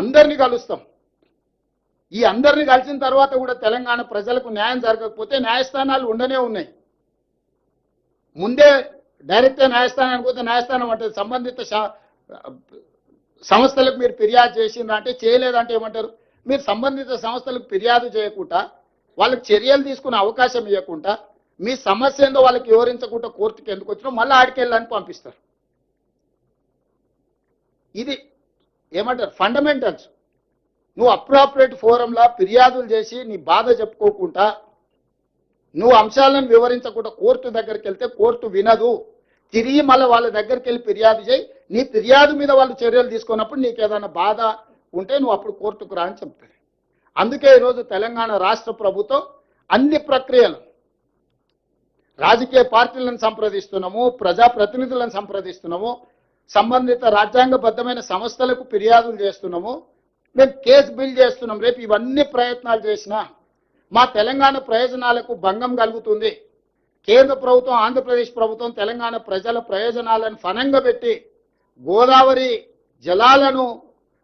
అందరినీ కలుస్తాం. ఈ అందరిని కలిసిన తర్వాత కూడా తెలంగాణ ప్రజలకు న్యాయం జరగకపోతే న్యాయస్థానాలు ఉండనే ఉన్నాయి. ముందే డైరెక్ట్గా న్యాయస్థానానికి పోతే న్యాయస్థానం అంటే సంబంధిత సంస్థలకు మీరు ఫిర్యాదు చేసిందంటే అంటే చేయలేదంటే ఏమంటారు? మీరు సంబంధిత సంస్థలకు ఫిర్యాదు చేయకుండా వాళ్ళకి చర్యలు తీసుకునే అవకాశం ఇవ్వకుండా మీ సమస్య ఏందో వాళ్ళకి వివరించకుండా కోర్టుకి ఎందుకు వచ్చినా మళ్ళీ ఆడికెళ్ళని పంపిస్తారు. ఇది ఏమంటారు? ఫండమెంటల్స్ నువ్వు అప్రాపరేట్ ఫోరంలా ఫిర్యాదులు చేసి నీ బాధ చెప్పుకోకుండా నువ్వు అంశాలను వివరించకుండా కోర్టు దగ్గరికి వెళ్తే కోర్టు వినదు. తిరిగి మళ్ళీ వాళ్ళ దగ్గరికి వెళ్ళి ఫిర్యాదు చేయి. నీ ఫిర్యాదు మీద వాళ్ళు చర్యలు తీసుకున్నప్పుడు నీకు ఏదైనా బాధ ఉంటే నువ్వు అప్పుడు కోర్టుకు రా అని చెప్తుంది అందుకే ఈరోజు తెలంగాణ రాష్ట్ర ప్రభుత్వం అన్ని ప్రక్రియలు రాజకీయ పార్టీలను సంప్రదిస్తున్నాము ప్రజాప్రతినిధులను సంప్రదిస్తున్నాము సంబంధిత రాజ్యాంగబద్ధమైన సంస్థలకు ఫిర్యాదులు చేస్తున్నాము. మేము కేసు బిల్ చేస్తున్నాం. రేపు ఇవన్నీ ప్రయత్నాలు చేసినా మా తెలంగాణ ప్రయోజనాలకు భంగం కలుగుతుంది. కేంద్ర ప్రభుత్వం ఆంధ్రప్రదేశ్ ప్రభుత్వం తెలంగాణ ప్రజల ప్రయోజనాలను ఫనంగా పెట్టి గోదావరి జలాలను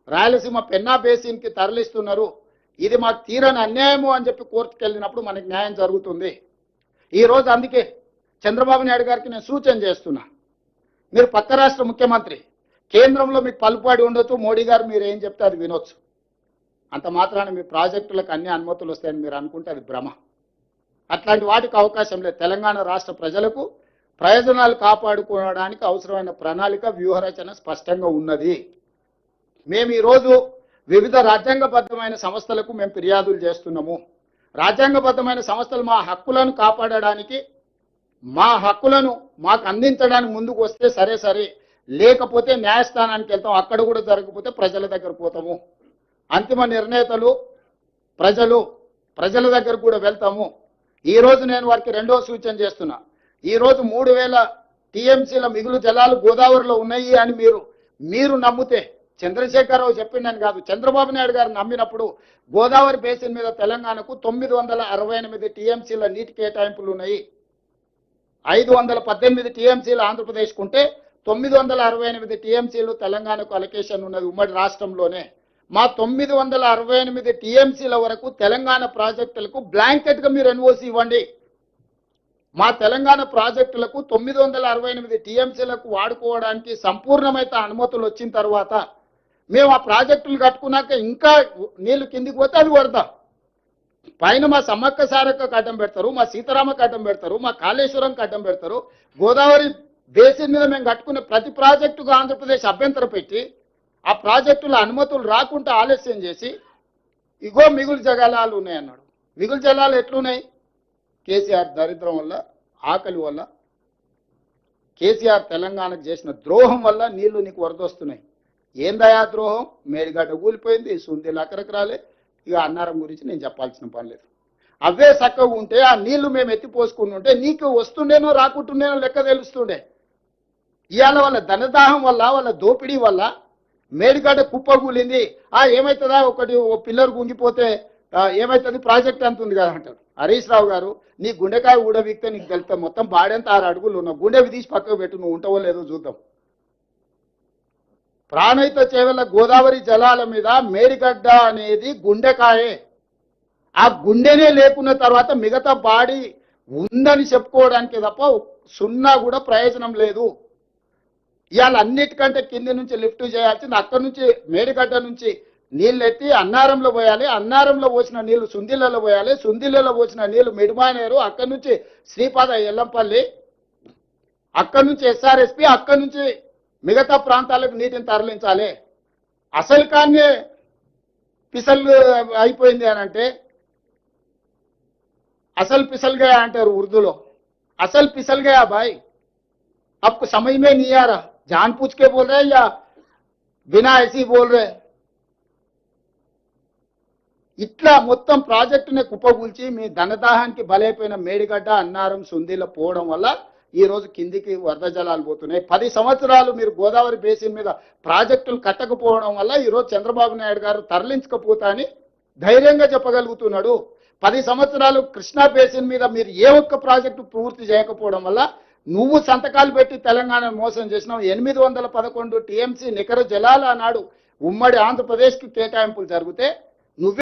రాయలసీమ పెన్నా బేసిన్కి తరలిస్తున్నారు. ఇది మాకు తీరని అన్యాయము అని చెప్పి కోర్టుకు వెళ్ళినప్పుడు మనకి న్యాయం జరుగుతుంది. ఈ రోజు అందుకే చంద్రబాబు నాయుడు గారికి నేను సూచన చేస్తున్నా. మీరు పక్క రాష్ట్ర ముఖ్యమంత్రి కేంద్రంలో మీకు పలుపాడి ఉండొచ్చు. మోడీ గారు మీరు ఏం చెప్తే అది వినొచ్చు. అంత మాత్రాన మీ ప్రాజెక్టులకు అన్ని అనుమతులు వస్తాయని మీరు అనుకుంటే అది భ్రమ. అట్లాంటి వాటికి అవకాశం లేదు. తెలంగాణ రాష్ట్ర ప్రజలకు ప్రయోజనాలు కాపాడుకోవడానికి అవసరమైన ప్రణాళిక వ్యూహరచన స్పష్టంగా ఉన్నది. మేము ఈరోజు వివిధ రాజ్యాంగబద్ధమైన సంస్థలకు మేము ఫిర్యాదులు చేస్తున్నాము. రాజ్యాంగబద్ధమైన సంస్థలు మా హక్కులను కాపాడడానికి మా హక్కులను మాకు అందించడానికి ముందుకు వస్తే సరే సరే. లేకపోతే న్యాయస్థానానికి వెళ్తాం అక్కడ కూడా జరగకపోతే ప్రజల దగ్గర పోతాము. అంతిమ నిర్ణేతలు ప్రజలు ప్రజల దగ్గర కూడా వెళ్తాము. ఈరోజు నేను వారికి రెండో సూచన చేస్తున్నా. ఈరోజు మూడు వేల టీఎంసీల మిగులు జలాలు గోదావరిలో ఉన్నాయి అని మీరు మీరు నమ్మితే చంద్రశేఖరరావు చెప్పిండని కాదు చంద్రబాబు నాయుడు గారు నమ్మినప్పుడు గోదావరి బేసిన్ మీద తెలంగాణకు తొమ్మిది వందల అరవై ఎనిమిది టీఎంసీల నీటి కేటాయింపులు ఉన్నాయి. ఐదు వందల పద్దెనిమిది టీఎంసీలు ఆంధ్రప్రదేశ్కు ఉంటే తొమ్మిది వందల అరవై ఎనిమిది టీఎంసీలు తెలంగాణకు అలొకేషన్ ఉన్నది ఉమ్మడి రాష్ట్రంలోనే. మా తొమ్మిది వందల అరవై ఎనిమిది టీఎంసీల వరకు తెలంగాణ ప్రాజెక్టులకు బ్లాంకెట్గా మీరు ఎన్ఓసి ఇవ్వండి. మా తెలంగాణ ప్రాజెక్టులకు తొమ్మిది వందల అరవై ఎనిమిది టీఎంసీలకు వాడుకోవడానికి సంపూర్ణమైన అనుమతులు వచ్చిన తర్వాత మేము ఆ ప్రాజెక్టులు కట్టుకున్నాక ఇంకా నీళ్ళు కిందికి పోతే అది వరద పైన మా సమ్మక్క సారక్క అడ్డం పెడతారు మా సీతారామకు అడ్డం పెడతారు మా కాళేశ్వరం అడ్డం పెడతారు. గోదావరి బేసిన్ మీద మేము కట్టుకునే ప్రతి ప్రాజెక్టుకు ఆంధ్రప్రదేశ్ అభ్యంతరం పెట్టి ఆ ప్రాజెక్టుల అనుమతులు రాకుండా ఆలస్యం చేసి ఇగో మిగులు జలాలు ఉన్నాయన్నాడు. మిగులు జలాలు ఎట్లున్నాయి? కేసీఆర్ దరిద్రం వల్ల ఆకలి వల్ల కేసీఆర్ తెలంగాణకు చేసిన ద్రోహం వల్ల నీళ్ళు నీకు వరదొస్తున్నాయి. ఏందయా ద్రోహం? మేడిగడ్డ కూలిపోయింది సుంది లకరకరాలే ఇక అన్నారం గురించి నేను చెప్పాల్సిన పని లేదు. అవే చక్కగా ఉంటే ఆ నీళ్ళు మేము ఎత్తిపోసుకుని ఉంటే నీకు వస్తుండేనో రాకుంటుండేనో లెక్క తెలుస్తుండే. ఇవాళ వాళ్ళ ధనదాహం వల్ల వాళ్ళ దోపిడీ వల్ల మేడిగడ్డ కుప్ప కూలింది. ఆ ఏమవుతుందా ఒకటి ఓ పిల్లర్ గుంగిపోతే ఏమవుతుంది ప్రాజెక్ట్ అంత ఉంది కదా అంటారు. హరీష్ రావు గారు నీ గుండెకాయ ఊడబిక్తే నీకు తెలుస్తా మొత్తం బాడెంత ఆరు అడుగులు ఉన్నావు గుండెవి తీసి పక్కకు పెట్టు నువ్వు ఉంటావో లేదో చూద్దాం. ప్రాణహిత చేవల గోదావరి జలాల మీద మేడిగడ్డ అనేది గుండెకాయే. ఆ గుండెనే లేకున్న తర్వాత మిగతా బాడీ ఉందని చెప్పుకోవడానికి తప్ప సున్నా కూడా ప్రయోజనం లేదు. ఇవాళ అన్నిటికంటే కింది నుంచి లిఫ్ట్ చేయాల్సింది అక్కడి నుంచి మేడిగడ్డ నుంచి నీళ్ళు ఎత్తి అన్నారంలో పోయాలి అన్నారంలో పోసిన నీళ్ళు సుందిలలో పోయాలి సుందిల్లలో పోసిన నీళ్ళు మిడిమానేరు అక్కడి నుంచి శ్రీపాద ఎల్లంపల్లి అక్కడి నుంచి ఎస్ఆర్ఎస్పి అక్కడి నుంచి మిగతా ప్రాంతాలకు నీటిని తరలించాలి. అసలు కానీ పిసలు అయిపోయింది అని అంటే అసలు పిసల్గా అంటారు ఉర్దూలో. అసలు పిసల్గా బాయ్ అప్పు సమయమే నీయారా? జాన్ आ रहा యా पूछ के बोल ఇట్లా మొత్తం ప్రాజెక్టుని కుప్పగూల్చి మీ ధనదాహానికి బలైపోయిన మేడిగడ్డ అన్నారం సుందీల పోవడం వల్ల ఈ రోజు కిందికి వరద జలాలు పోతున్నాయి. పది సంవత్సరాలు మీరు గోదావరి బేసిన్ మీద ప్రాజెక్టులు కట్టకపోవడం వల్ల ఈ రోజు చంద్రబాబు నాయుడు గారు తరలించకపోతా అని ధైర్యంగా చెప్పగలుగుతున్నాడు. పది సంవత్సరాలు కృష్ణా బేసిన్ మీద మీరు ఏ ఒక్క ప్రాజెక్టు పూర్తి చేయకపోవడం వల్ల నువ్వు సంతకాలు పెట్టి తెలంగాణ మోసం చేసినావు. ఎనిమిది వందల పదకొండు టీఎంసీ నికర జలాలు అన్నాడు ఉమ్మడి ఆంధ్రప్రదేశ్కి కేటాయింపులు జరిగితే నువ్వే